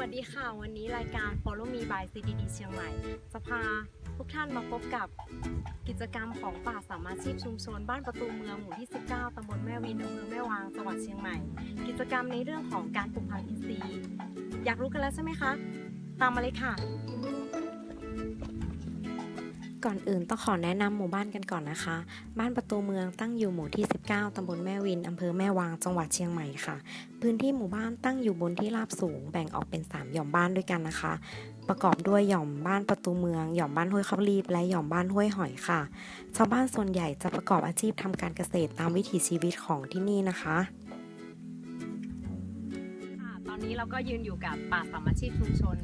วัสดีค่ะ วันนี้รายการ Follow Me by CDD เชียงใหม่ จะพาทุกท่านมาพบกับกิจกรรมของป่าสามาชีพชุมชน บ้านประตูเมืองหมู่ที่ 19 ตำบลแม่วินอำเภอแม่วางจังหวัดเชียงใหม่ กิจกรรมในเรื่องของการปลูกผักอินทรีย์ อยากรู้กันแล้วใช่ไหมคะ ตามมาเลยค่ะ ก่อนอื่นต้องขอแนะนำหมู่บ้านกันก่อนนะคะ บ้านประตูเมืองตั้งอยู่หมู่ที่ 19ตำบลแม่วินอำเภอแม่วาง จังหวัดเชียงใหม่ค่ะ พื้นที่หมู่บ้านตั้งอยู่บนที่ราบสูง แบ่งออกเป็น 3 หย่อมบ้านด้วยกันนะคะ ประกอบด้วยหย่อมบ้านประตูเมือง หย่อมบ้านห้วยข้าวรีบ และหย่อมบ้านห้วยหอยค่ะ ชาวบ้านส่วนใหญ่จะประกอบอาชีพทำการเกษตรตามวิถีชีวิตของที่นี่นะคะค่ะตอนนี้เราก็ยืนอยู่กับป่าสามัคชีพชุมชน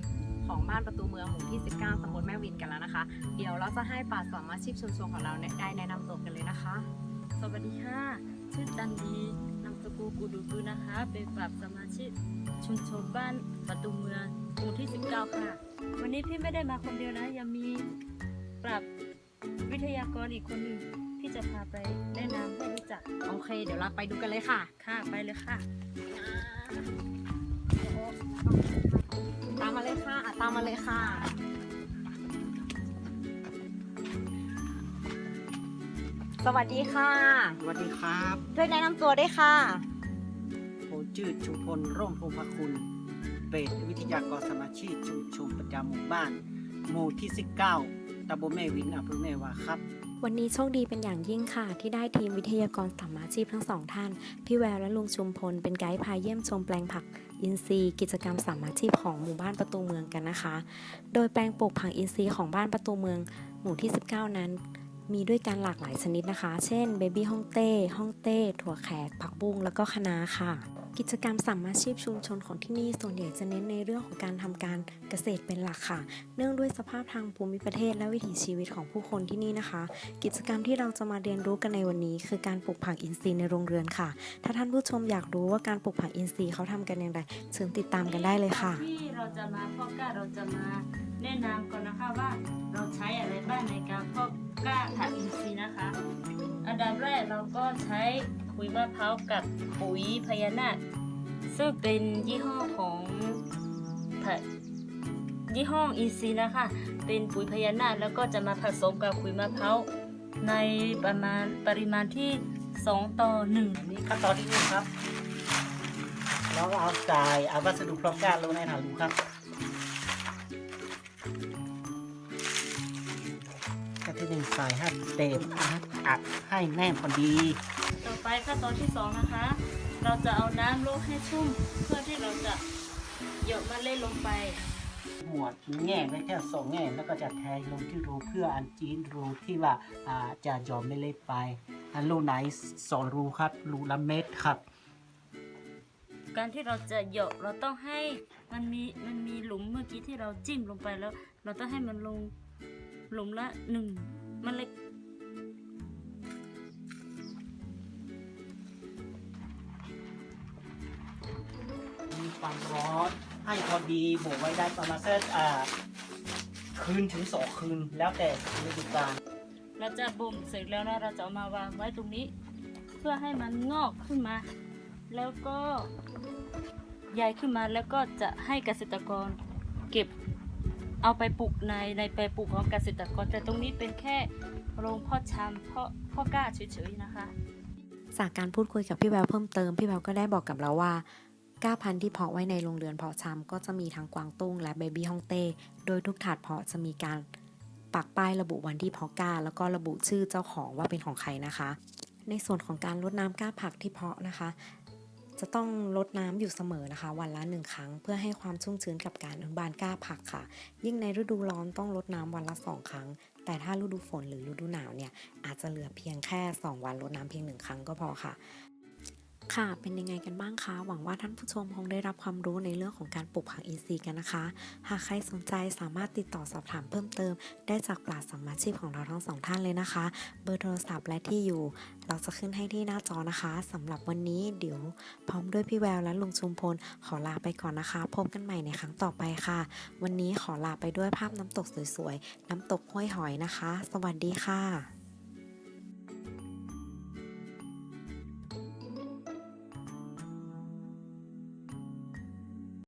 ของบ้านประตูเมืองหมู่ที่ 19ตำบลแม่วินกันแล้วนะคะ เดี๋ยวเราจะให้ป่าสามัคชีพชุมชนของเราเนี่ยได้แนะนำตัวกันเลยนะคะ สวัสดีค่ะ ชื่อจันดีนามสกุลกูดูบือนะคะ เป็นปรับสมาชิกชุมชนบ้านประตูเมืองหมู่ที่ 19 ค่ะ วันนี้พี่ไม่ได้มาคนเดียวนะ ยังมีปรับวิทยากรอีกคนหนึ่งที่จะพาไปแนะนำให้รู้จัก โอเค เดี๋ยวเราไปดูกันเลยค่ะ ค่ะ ไปเลยค่ะ ตามมาเลยค่ะอะตามมาเลยค่ะ สวัสดีค่ะ สวัสดีครับช่วยแนะนำตัวด้วยค่ะ ผมชื่อชุมพลร่มพงพคุณเป็นวิทยากรสมาชิกชุมชนประจำหมู่บ้าน หมู่ที่ 19ตำบลแม่วินอำเภอแม่วาครับ วันนี้โชคดีเป็นอย่างยิ่งค่ะ ที่ได้ทีมวิทยากรสามาชีพทั้งสองท่าน พี่แววและลุงชุมพลเป็นไกด์พาเยี่ยมชมแปลงผักอินทรีย์กิจกรรมสามาชีพของหมู่บ้านประตูเมืองกันนะคะ โดยแปลงปลูกผักอินทรีย์ของบ้านประตูเมือง หมู่ที่ 19 นั้น มีด้วยกันหลากหลายชนิดนะคะ เช่นเบบี้ฮ่องเต้ฮ่องเต้ ถั่วแขก ผักบุ้ง แล้วก็คะน้าค่ะ กิจกรรมสามมาชีพชุมชนของที่นี่ส่วนใหญ่จะเน้นในเรื่องของการทำการเกษตรเป็นหลักค่ะ เนื่องด้วยสภาพทางภูมิประเทศและวิถีชีวิตของผู้คนที่นี่นะคะ กิจกรรมที่เราจะมาเรียนรู้กันในวันนี้ คือการปลูกผักอินทรีย์ในโรงเรือนค่ะ ถ้าท่านผู้ชมอยากรู้ว่าการปลูกผักอินทรีย์เขาทำกันอย่างไรเชิญติดตามกันได้เลยค่ะ ที่เราจะมาพาะกล้าเราจะมาแนะนำก่อนนะคะว่าเราใช้อะไรบ้างในการ ก้าผักอินทรีย์นะคะ อันดับแรกเราก็ใช้ปุ๋ยมะพร้าวกับปุ๋ยพญานาคซึ่งเป็นยี่ห้อของผักยี่ห้ออินทรีย์นะคะ เป็นปุ๋ยพญานาคแล้วก็จะมาผสมกับปุ๋ยมะพร้าวในประมาณปริมาณที่ 2 ต่อ 1 นี่ขั้นตอนที่หนึ่งครับเราเอาใส่เอาวัสดุพร้อมกันลงในถังดูครับ ขั้นที่หนึ่งใส่ให้เต็มอัดให้แน่นพอดี ต่อไปขั้นตอนที่สองนะคะ เราจะเอาน้ำลวกให้ชุ่ม เพื่อที่เราจะหยดเมล็ดลงไปหมวดแง่ได้แค่สองแง่แล้วก็จะแทงลงที่รูเพื่ออันจีนรูที่ว่าอ่าจะยอมไม่เล็กไป อันรูไหนสองรูครับรูละเม็ดครับ การที่เราจะหยดเราต้องให้มันมีมันมีหลุมเมื่อกี้ที่เราจิ้มลงไปแล้ว เราต้องให้มันลงหลุมละหนึ่ง เมล็ดมีความร้อนให้พอดีบวกไว้ได้ประมาณสักอ่าคืนถึงสองคืนแล้วแต่ฤดูกาลเราจะบ่มเสร็จแล้วนะเราจะเอามาวางไว้ตรงนี้ เพื่อให้มันงอกขึ้นมา แล้วก็ใหญ่ขึ้นมาแล้วก็จะให้เกษตรกรเก็บ เอาไปปลูกในในแปลปลูกของเกษตรกร แต่ตรงนี้เป็นแค่โรงเพ่อชำเพาะเพ่อกล้าเฉยๆนะคะ จากการพูดคุยกับพี่แววเพิ่มเติมพี่แววก็ได้บอกกับเราว่าก้าพันธุ์ที่เพาะไว้ในโรงเรือนเพาะชำก็จะมีทั้งกวางตุ้งและเบบี้ฮ่องเต้ โดยทุกถาดเพาะจะมีการปักป้ายระบุวันที่เพาะกล้า แล้วก็ระบุชื่อเจ้าของว่าเป็นของใครนะคะ ในส่วนของการลดน้ำก้าผักที่เพาะนะคะ จะต้องลดน้ำอยู่เสมอนะคะ วันละหนึ่งครั้ง เพื่อให้ความชุ่มชื้นกับการอนุบาลก้าผักค่ะ ยิ่งในฤดูร้อนต้องลดน้ำวันละสองครั้ง แต่ถ้าฤดูฝนหรือฤดูหนาวเนี่ยอาจจะเหลือเพียงแค่ 2 วันลดน้ำเพียงหนึ่งครั้งก็พอค่ะ ค่ะ เป็นยังไงกันบ้างคะ หวังว่าท่านผู้ชมคงได้รับความรู้ในเรื่องของการปลูกผักอินทรีย์กันนะคะ หากใครสนใจสามารถติดต่อสอบถามเพิ่มเติม ได้จากปราชญ์สมมาชีพของเราทั้งสองท่านเลยนะคะ เบอร์โทรศัพท์และที่อยู่ เราจะขึ้นให้ที่หน้าจอนะคะสำหรับวันนี้เดี๋ยว พร้อมด้วยพี่แววและลุงชุมพล ขอลาไปก่อนนะคะ พบกันใหม่ในครั้งต่อไปค่ะ วันนี้ขอลาไปด้วยภาพน้ำตกสวยๆ น้ำตกห้วยหอยนะคะ สวัสดีค่ะ